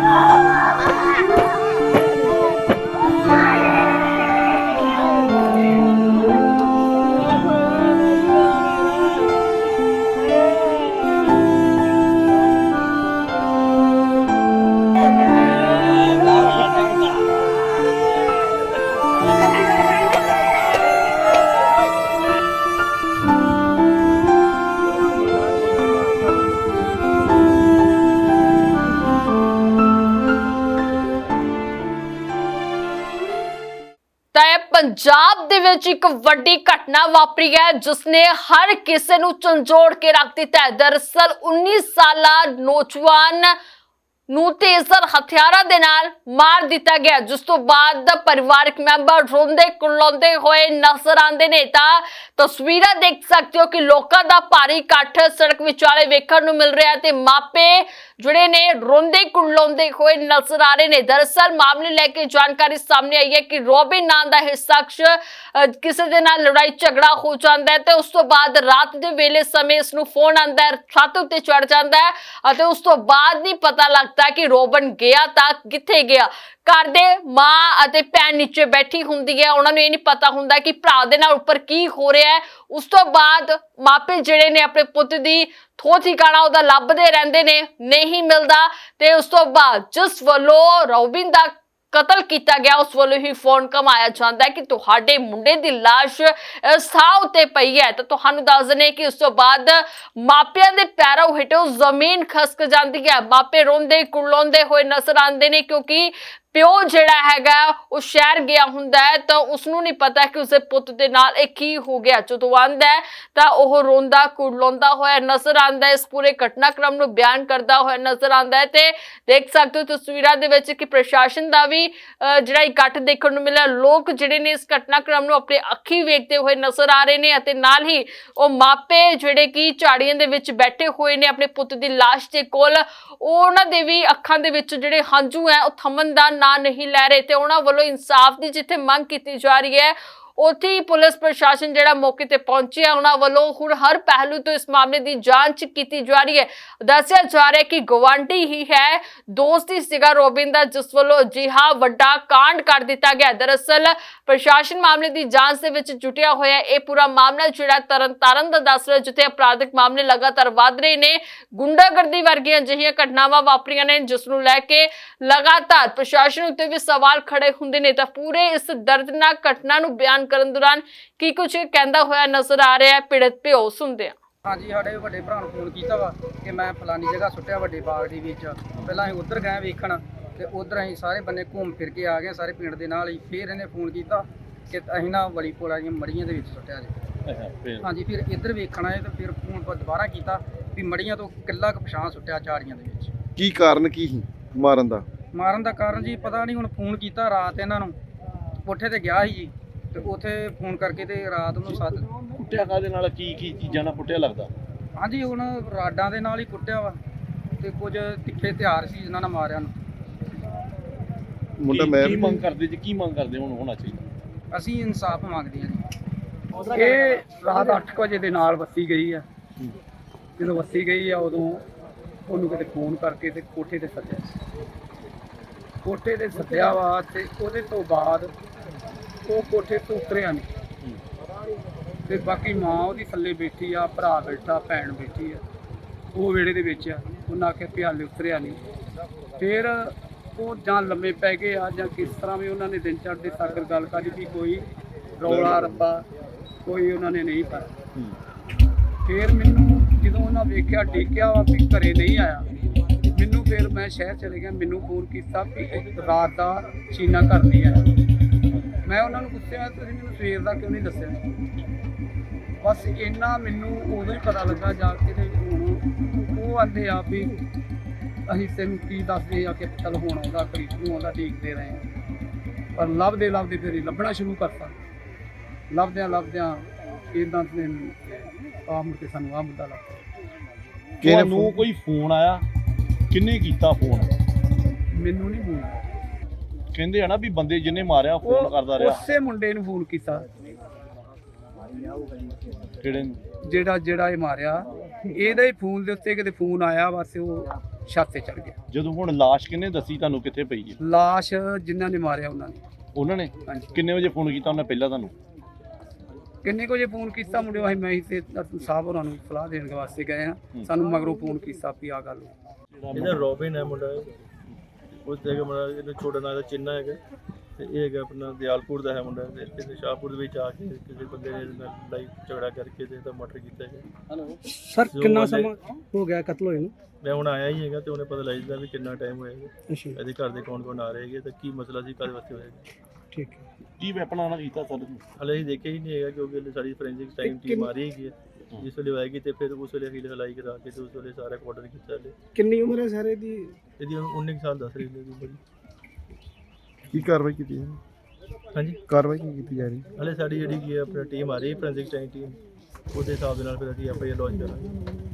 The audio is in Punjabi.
ਤਾਂ ਇਹ ਪੰਜਾਬ ਦੇ ਵਿੱਚ ਇੱਕ ਵੱਡੀ ਘਟਨਾ ਵਾਪਰੀ ਹੈ ਜਿਸ ਨੇ ਹਰ ਕਿਸੇ ਨੂੰ ਝੰਜੋੜ ਕੇ ਰੱਖ ਦਿੱਤਾ ਹੈ। ਦਰਅਸਲ 19 ਸਾਲਾ ਨੌਜਵਾਨ ਨੂੰ ਤੇਜ਼ਰ ਹਥਿਆਰਾਂ ਦੇ ਨਾਲ ਮਾਰ ਦਿੱਤਾ ਗਿਆ ਜਿਸ ਤੋਂ ਬਾਅਦ ਪਰਿਵਾਰਕ ਮੈਂਬਰ ਰੋਂਦੇ ਕੁਰਲਾਉਂਦੇ ਹੋਏ ਨਜ਼ਰ ਆਉਂਦੇ ਨੇ। ਤਾਂ ਤਸਵੀਰਾਂ ਦੇਖ ਸਕਦੇ ਹੋ ਕਿ ਲੋਕਾਂ ਦਾ ਭਾਰੀ ਇਕੱਠ ਸੜਕ ਵਿਚਾਲੇ ਵੇਖਣ ਨੂੰ ਮਿਲ ਰਿਹਾ ਹੈ ਤੇ ਮਾਪੇ ਜਿਹੜੇ ਨੇ, ਰੋਂਦੇ ਕੁਰਲਾਉਂਦੇ ਹੋਏ ਨਜ਼ਰ ਆ ਰਹੇ ਨੇ। ਦਰਅਸਲ ਮਾਮਲੇ ਲੈ ਕੇ ਜਾਣਕਾਰੀ ਸਾਹਮਣੇ ਆਈ ਹੈ ਕਿ ਰੋਬਿਨ ਨਾਂ ਦਾ ਇਹ ਸ਼ਖਸ ਕਿਸੇ ਦੇ ਨਾਲ ਲੜਾਈ ਝਗੜਾ ਹੋ ਜਾਂਦਾ ਹੈ ਤੇ ਉਸ ਤੋਂ ਬਾਅਦ ਰਾਤ ਦੇ ਵੇਲੇ ਸਮੇਂ ਇਸ ਨੂੰ ਫੋਨ ਆਉਂਦਾ ਹੈ, ਛੱਤ ਉੱਤੇ ਚੜ ਜਾਂਦਾ ਹੈ ਅਤੇ ਉਸ ਤੋਂ ਬਾਅਦ ਨਹੀਂ ਪਤਾ ਲੱਗਦਾ ਕਿ ਰੋਬਨ ਗਿਆ ਤਾਂ ਕਿੱਥੇ ਗਿਆ। ਘਰ ਦੇ ਮਾਂ ਅਤੇ ਭੈਣ ਨੀਚੇ ਬੈਠੀ ਹੁੰਦੀ ਹੈ। ਉਹਨਾਂ ਨੂੰ ਇਹ ਨਹੀਂ ਪਤਾ ਹੁੰਦਾ ਕਿ ਭਰਾ ਦੇ ਨਾਲ ਉੱਪਰ ਕੀ ਹੋ ਰਿਹਾ ਹੈ। ਉਸ ਤੋਂ ਬਾਅਦ ਮਾਪੇ ਜਿਹੜੇ ਨੇ ਆਪਣੇ ਪੁੱਤ ਦੀ ਥੋ ਠਿਕਾਣਾ ਉਹਦਾ ਲੱਭਦੇ ਰਹਿੰਦੇ ਨੇ ਨਹੀਂ ਮਿਲਦਾ ਤੇ ਉਸ ਤੋਂ ਬਾਅਦ ਜਿਸ ਵੱਲੋਂ ਰੋਬਿਨ ਦਾ ਕਤਲ ਕੀਤਾ ਗਿਆ ਉਸ ਵੱਲੋਂ ਹੀ ਫੋਨ ਕਮਾਇਆ ਜਾਂਦਾ ਹੈ ਕਿ ਤੁਹਾਡੇ ਮੁੰਡੇ ਦੀ ਲਾਸ਼ ਅਹ, ਸਾਹ ਉੱਤੇ ਪਈ ਹੈ। ਤਾਂ ਤੁਹਾਨੂੰ ਦੱਸ ਦਨੇ ਕਿ ਉਸ ਤੋਂ ਬਾਅਦ ਮਾਪਿਆਂ ਦੇ ਪੈਰਾਂ ਹੇਠੋਂ ਜ਼ਮੀਨ ਖਸਕ ਜਾਂਦੀ ਹੈ। ਮਾਪੇ ਰੋਂਦੇ ਕੁਰਲਾਉਂਦੇ ਹੋਏ ਨਜ਼ਰ ਆਉਂਦੇ ਨੇ ਕਿਉਂਕਿ ਪਿਓ ਜਿਹੜਾ ਹੈਗਾ, ਉਹ ਸ਼ਹਿਰ ਗਿਆ ਹੁੰਦਾ ਹੈ, ਤਾਂ ਉਸ ਨੂੰ ਨਹੀਂ ਪਤਾ ਕਿ ਉਸਦੇ ਪੁੱਤ ਦੇ ਨਾਲ ਇਹ ਕੀ ਹੋ ਗਿਆ। ਜਦੋਂ ਆਂਦਾ ਤਾਂ ਉਹ ਰੋਂਦਾ ਕੁੜਲਾਉਂਦਾ ਹੋਇਆ ਨਜ਼ਰ ਆਂਦਾ ਇਸ ਪੂਰੇ ਘਟਨਾਕ੍ਰਮ ਨੂੰ ਬਿਆਨ ਕਰਦਾ ਹੋਇਆ ਨਜ਼ਰ ਆਂਦਾ ਹੈ, ਤੇ ਦੇਖ ਸਕਦੇ ਹੋ ਤਸਵੀਰਾਂ ਦੇ ਵਿੱਚ ਕਿ ਪ੍ਰਸ਼ਾਸਨ ਦਾ ਵੀ ਜਿਹੜਾ ਇਕੱਠ ਦੇਖਣ ਨੂੰ ਮਿਲਿਆ। ਲੋਕ ਜਿਹੜੇ ਨੇ ਇਸ ਘਟਨਾਕ੍ਰਮ ਨੂੰ ਆਪਣੇ ਅੱਖੀ ਵੇਖਦੇ ਹੋਏ ਨਜ਼ਰ ਆ ਰਹੇ ਨੇ ਅਤੇ ਨਾਲ ਹੀ ਉਹ ਮਾਪੇ ਜਿਹੜੇ ਕਿ ਝਾੜੀਆਂ ਦੇ ਵਿੱਚ ਬੈਠੇ ਹੋਏ ਨੇ ਆਪਣੇ ਪੁੱਤ ਦੀ ਲਾਸ਼ ਦੇ ਕੋਲ ਉਹਨਾਂ ਦੇ ਵੀ ਅੱਖਾਂ ਦੇ ਵਿੱਚ ਜਿਹੜੇ ਹੰਝੂ ਹੈ, ਉਹ ਥੰਮਣ ਦਾ ਨਾਂ ਨਹੀਂ ਲੈ ਰਹੇ ਤੇ ਉਹਨਾਂ ਵੱਲੋਂ ਇਨਸਾਫ ਦੀ ਜਿੱਥੇ ਮੰਗ ਕੀਤੀ ਜਾ ਰਹੀ ਹੈ ਉੱਥੇ ਹੀ ਪੁਲਿਸ ਪ੍ਰਸ਼ਾਸਨ ਜਿਹੜਾ ਮੌਕੇ ਤੇ ਪਹੁੰਚਿਆ ਉਹਨਾਂ ਵੱਲੋਂ ਹੁਣ ਹਰ ਪਹਿਲੂ ਤੋਂ ਇਸ ਮਾਮਲੇ ਦੀ ਜਾਂਚ ਕੀਤੀ ਜਾ ਰਹੀ ਹੈ। ਦੱਸਿਆ ਜਾ ਰਿਹਾ ਕਿ ਗਵਾਂਢੀ ਹੀ ਹੈ, ਦੋਸਤ ਹੀ ਸੀਗਾ ਰੋਬਿਨ ਦਾ, ਜਿਸ ਵੱਲੋਂ ਅਜਿਹਾ ਵੱਡਾ ਕਾਂਡ ਕਰ ਦਿੱਤਾ ਗਿਆ। ਦਰਅਸਲ ਪ੍ਰਸ਼ਾਸਨ ਮਾਮਲੇ ਦੀ ਜਾਂਚ ਦੇ ਵਿੱਚ ਜੁਟਿਆ ਹੋਇਆ ਇਹ ਪੂਰਾ ਮਾਮਲਾ ਜਿਹੜਾ ਤਰਨਤਾਰਨ ਦਾ ਦੱਸ ਰਿਹਾ ਜਿੱਥੇ ਅਪਰਾਧਿਕ ਮਾਮਲੇ ਲਗਾਤਾਰ ਵਧ ਰਹੇ ਨੇ। ਗੁੰਡਾਗਰਦੀ ਵਰਗੀਆਂ ਅਜਿਹੀਆਂ ਘਟਨਾਵਾਂ ਵਾਪਰੀਆਂ ਨੇ, ਜਿਸ ਨੂੰ ਲੈ ਕੇ ਲਗਾਤਾਰ ਪ੍ਰਸ਼ਾਸਨ ਉੱਤੇ ਵੀ ਸਵਾਲ ਖੜੇ ਹੁੰਦੇ ਨੇ। ਤਾਂ ਪੂਰੇ ਇਸ ਦਰਦਨਾਕ ਘਟਨਾ ਨੂੰ ਬਿਆਨ ਕਰਨ ਦੌਰਾਨ ਕੀ ਕੁਝ ਕਹਿੰਦਾ ਹੋਇਆ ਨਜ਼ਰ ਆ ਰਿਹਾ ਹੈ? ਪੀੜਤ ਪਿਓ ਸੁਣਦੇ ਹਾਂ। ਹਾਂਜੀ ਸਾਡੇ ਵੱਡੇ ਭਰਾ ਨੂੰ ਫੋਨ ਕੀਤਾ ਵਾ ਕਿ ਮੈਂ ਫਲਾਨੀ ਜਗ੍ਹਾ ਸੁੱਟਿਆ ਵੱਡੇ ਬਾਗ ਦੇ ਵਿੱਚ। ਪਹਿਲਾਂ ਅਸੀਂ ਉੱਧਰ ਗਏ ਵੇਖਣ ਤੇ ਉੱਧਰ ਅਸੀਂ ਸਾਰੇ ਬੰਨੇ ਘੁੰਮ ਫਿਰ ਕੇ ਆ ਗਏ ਸਾਰੇ ਪਿੰਡ ਦੇ ਨਾਲ ਹੀ। ਫਿਰ ਇਹਨੇ ਫੋਨ ਕੀਤਾ ਕਿ ਅਸੀਂ ਨਾ ਵਲੀ ਪੋਲਾ ਦੀਆਂ ਮੜੀਆਂ ਦੇ ਵਿੱਚ ਸੁੱਟਿਆ ਜੀ। ਅੱਛਾ ਫਿਰ? ਹਾਂਜੀ ਫਿਰ ਇੱਧਰ ਵੇਖਣ ਆਏ ਤੇ ਫਿਰ ਫੋਨ ਪਰ ਦੁਬਾਰਾ ਕੀਤਾ ਵੀ ਮੜੀਆਂ ਤੋਂ ਕਿੱਲਾ ਕੁ ਪਛਾਣ ਸੁੱਟਿਆ ਝਾੜੀਆਂ ਦੇ ਵਿੱਚ। ਕੀ ਕਾਰਨ ਕੀ ਸੀ ਮਾਰਨ ਦਾ? ਮਾਰਨ ਦਾ ਕਾਰਨ ਜੀ ਪਤਾ ਨਹੀਂ ਹੁਣ ਫੋਨ ਕੀਤਾ ਰਾਤ ਇਹਨਾਂ ਨੂੰ। ਕੋਠੇ ਤੇ ਗਿਆ ਸੀ ਜੀ। ਤੇ ਉੱਥੇ ਫੋਨ ਕਰਕੇ ਤੇ ਰਾਤ ਨੂੰ ਸੱਦ ਕੁੱਟਿਆ ਕਾਦੇ ਨਾਲ? ਕੀ ਕੀ ਚੀਜ਼ਾਂ ਨਾਲ ਕੁੱਟਿਆ ਲੱਗਦਾ? ਹਾਂਜੀ ਹੁਣ ਰਾਡਾਂ ਦੇ ਨਾਲ ਹੀ ਕੁੱਟਿਆ ਵਾ ਤੇ ਕੁਝ ਤਿੱਖੇ ਹਥਿਆਰ ਸੀ ਜਿਨ੍ਹਾਂ ਨਾਲ ਮਾਰਿਆ ਨੂੰ। ਮੁੰਡਾ ਕੀ- ਮੈਂ ਕੀ ਮੰਗ ਕਰਦੇ ਜੀ? ਕੀ ਮੰਗ ਕਰਦੇ ਹੁਣ ਹੋਣਾ ਚਾਹੀਦਾ? ਅਸੀਂ ਇਨਸਾਫ ਮੰਗਦੇ ਹਾਂ ਜੀ। ਇਹ ਰਾਤ 8 ਵਜੇ ਦੇ ਨਾਲ ਵੱਸੀ ਗਈ ਆ। ਜਦੋਂ ਵੱਸੀ ਗਈ ਆ ਉਦੋਂ ਉਹਨੂੰ ਕਿਤੇ ਫੋਨ ਕਰਕੇ ਤੇ ਕੋਠੇ ਤੇ ਸੱਦਿਆ। ਕੋਠੇ ਤੇ ਸੱਦਿਆ ਵਾ ਤੇ ਉਹਦੇ ਤੋਂ ਬਾਅਦ ਉਹ ਕੋਠੇ ਤੋਂ ਉਤਰਿਆ ਨਹੀਂ ਤੇ ਬਾਕੀ ਮਾਂ ਉਹਦੀ ਥੱਲੇ ਬੈਠੀ ਆ ਭਰਾ ਬੈਠਾ ਭੈਣ ਬੈਠੀ ਆ। ਉਹ ਵਿਹੜੇ ਦੇ ਵਿੱਚ ਆ। ਉਹਨਾਂ ਆਖਿਆ ਵੀ ਹਾਲੇ ਉਤਰਿਆ ਨਹੀਂ ਫਿਰ ਉਹ ਜਾਂ ਲੰਮੇ ਪੈ ਗਏ ਆ ਜਾਂ ਕਿਸ ਤਰ੍ਹਾਂ ਵੀ ਉਹਨਾਂ ਨੇ ਦਿਨ ਚੜ੍ਹਦੇ ਸਾਕਰ ਗੱਲ ਕਰੀ ਵੀ ਕੋਈ ਰੌਲਾ ਰੱਬਾ ਕੋਈ ਉਹਨਾਂ ਨੇ ਨਹੀਂ ਪਾਇਆ। ਫਿਰ ਮੈਨੂੰ ਜਦੋਂ ਉਹਨਾਂ ਵੇਖਿਆ ਡੇਕਿਆ ਵਾ ਵੀ ਘਰੇ ਨਹੀਂ ਆਇਆ ਮੈਨੂੰ ਫਿਰ ਮੈਂ ਸ਼ਹਿਰ ਚਲੇ ਗਿਆ। ਮੈਨੂੰ ਫੋਨ ਕੀਤਾ ਵੀ ਰਾਤ ਦਾ ਚੀਨਾ ਨਹੀਂ ਆਇਆ। ਮੈਂ ਉਹਨਾਂ ਨੂੰ ਪੁੱਛਿਆ ਤੁਸੀਂ ਮੈਨੂੰ ਸਵੇਰ ਦਾ ਕਿਉਂ ਨਹੀਂ ਦੱਸਿਆ? ਬਸ ਇੰਨਾ ਮੈਨੂੰ ਉਦੋਂ ਹੀ ਪਤਾ ਲੱਗਾ ਜਾ ਕੇ ਤੇ ਉਹ ਆਂਦੇ ਆ ਵੀ ਅਸੀਂ ਤੈਨੂੰ ਕੀ ਦੱਸਦੇ ਆ ਕਿ ਚੱਲ ਹੁਣ ਆਉਂਦਾ ਕਰੀਬ ਨੂੰ ਆਉਂਦਾ ਦੇਖਦੇ ਰਹੇ ਹਾਂ। ਪਰ ਲੱਭਦੇ ਲੱਭਦੇ ਫਿਰ ਲੱਭਣਾ ਸ਼ੁਰੂ ਕਰਤਾ। ਲੱਭਦਿਆਂ ਲੱਭਦਿਆਂ ਇਦਾਂ ਦੇ ਆ ਮੁੜ ਕੇ ਸਾਨੂੰ ਆ ਮੁੱਦਾ ਲੱਗ। ਕਿਹਨੇ ਕੋਈ ਫੋਨ ਆਇਆ? ਕਿੰਨੇ ਕੀਤਾ ਫੋਨ? ਮੈਨੂੰ ਨਹੀਂ ਫੋਨ ਕਹਿੰਦੇ ਆ ਨਾ ਵੀ ਬੰਦੇ ਜਿਹਨੇ ਮਾਰਿਆ ਫੋਨ ਕਰਦਾ ਰਿਹਾ। ਉਸੇ ਮੁੰਡੇ ਨੂੰ ਫੋਨ ਕੀਤਾ। ਕਿਹੜੇ? ਨੂੰ? ਜਿਹੜਾ ਜਿਹੜਾ ਇਹ ਮਾਰਿਆ ਇਹਦਾ ਹੀ ਫੋਨ ਦੇ ਉੱਤੇ ਕਿਤੇ ਫੋਨ ਆਇਆ ਬਸ ਉਹ ਛੱਤ ਤੇ ਚੜ ਗਿਆ। ਜਦੋਂ ਹੁਣ ਲਾਸ਼ ਕਿੰਨੇ ਦੱਸੀ ਤੁਹਾਨੂੰ ਕਿੱਥੇ ਪਈ ਹੈ? ਲਾਸ਼ ਜਿਨ੍ਹਾਂ ਨੇ ਮਾਰਿਆ ਉਹਨਾਂ ਨੇ। ਉਹਨਾਂ ਨੇ? ਕਿੰਨੇ ਵਜੇ ਫੋਨ ਕੀਤਾ ਉਹਨੇ ਪਹਿਲਾਂ ਤੁਹਾਨੂੰ? ਕਿੰਨੇ ਕੁ ਜੇ ਫੋਨ ਕੀਤਾ ਮੁੰਡਿਓ? ਅਸੀਂ ਮੈਂ ਹੀ ਤੇ ਸਾਹਿਬ ਹੋਰਾਂ ਨੂੰ ਸਲਾਹ ਦੇਣ ਵਾਸਤੇ ਗਏ ਆ ਸਾਨੂੰ ਮਗਰੋਂ ਫੋਨ ਕੀਤਾ ਵੀ ਆ ਗੱਲ। ਇਹਦਾ ਰੋਬਿਨ ਹੈ ਮੁੰਡਾ। ਉਸ ਤੇ ਮੁੰਡਾ ਇਹਦਾ ਛੋਟਾ ਨਾਂ ਦਾ ਚਿੰਨਾ ਹੈਗਾ। ਤੇ ਇਹ ਹੈਗਾ ਆਪਣਾ ਦਿਆਲਪੁਰ ਦਾ ਹੈ ਮੁੰਡਾ। ਤੇ ਇਹਨੇ ਸ਼ਾਹਪੁਰ ਦੇ ਵਿੱਚ ਆ ਕੇ ਕਿਸੇ ਬੰਦੇ ਨੇ ਇਹਦੇ ਨਾਲ ਲੜਾਈ ਝਗੜਾ ਕਰਕੇ ਤੇ ਇਹਦਾ ਮਰਡਰ ਕੀਤਾ ਹੈਗਾ। ਸਰ ਜੋ ਕਿੰਨਾ ਬੰਦੇ- ਸਮਾਂ ਹੋ ਗਿਆ ਕਤਲ ਹੋਏ ਨੂੰ? ਮੈਂ ਹੁਣ ਆਇਆ ਹੀ ਹੈਗਾ ਤੇ ਉਹਨੇ ਪਤਾ ਲੱਗ ਜਾਂਦਾ ਵੀ ਕਿੰਨਾ ਟਾਈਮ ਹੋਏਗਾ ਅੱਛਾ। ਇਹਦੇ ਘਰ ਦੇ ਕੌਣ ਕੌਣ ਆ ਰਹੇ ਹੈਗੇ ਤੇ ਕੀ ਮਸਲਾ ਸੀ ਕਾਹਦੇ ਵਾਸਤੇ ਹੋਏਗਾ ਠੀਕ ਹੈ। ਕੀ ਵੈਪਨ ਆਣਾ ਕੀਤਾ ਸਰ ਹਲੇ ਅਸੀਂ ਦੇਖਿਆ ਹੀ ਨਹੀਂ ਹੈਗਾ ਕਿਉਂਕਿ ਹਲੇ ਸਾਡੀ ਫੋਰੈਂਸਿਕ ਟਾਈਮ ਟੀਮ ਆ ਰਹੀ ਹੈਗੀ ਹੈ। ਜਿਸ ਵੇਲੇ ਆਏਗੀ ਤੇ ਫਿਰ ਉਸ ਵੇਲੇ ਅਸੀਂ ਹਲਾਈ ਕਰਾ ਕੇ ਤੇ ਉਸ ਵੇਲੇ ਸਾਰਾ ਆਰਡਰ ਕੀਤਾ ਹਲੇ। ਕਿੰਨੀ ਉਮਰ ਹੈ ਸਾਰੇ ਦੀ ਇਹਦੀ ਹੁਣ 19 ਕੁ ਸਾਲ ਦੱਸ ਰਹੀ ਹੈ ਉਮਰ ਕੀ ਕਾਰਵਾਈ ਕੀਤੀ ਹੈ? ਹਾਂਜੀ? ਕਾਰਵਾਈ ਕੀ ਕੀਤੀ ਜਾ ਰਹੀ ਹਲੇ ਸਾਡੀ ਜਿਹੜੀ ਕੀ ਹੈ ਆਪਣੀ ਟੀਮ ਆ ਰਹੀ ਹੈ ਫੋਰੈਂਸਿਕ ਟਾਈਮ ਟੀਮ ਉਹਦੇ ਹਿਸਾਬ ਦੇ ਨਾਲ ਫਿਰ ਅਸੀਂ ਐਫ ਆਈ ਆਰ ਲੌਂਚ ਕਰਾਂਗੇ।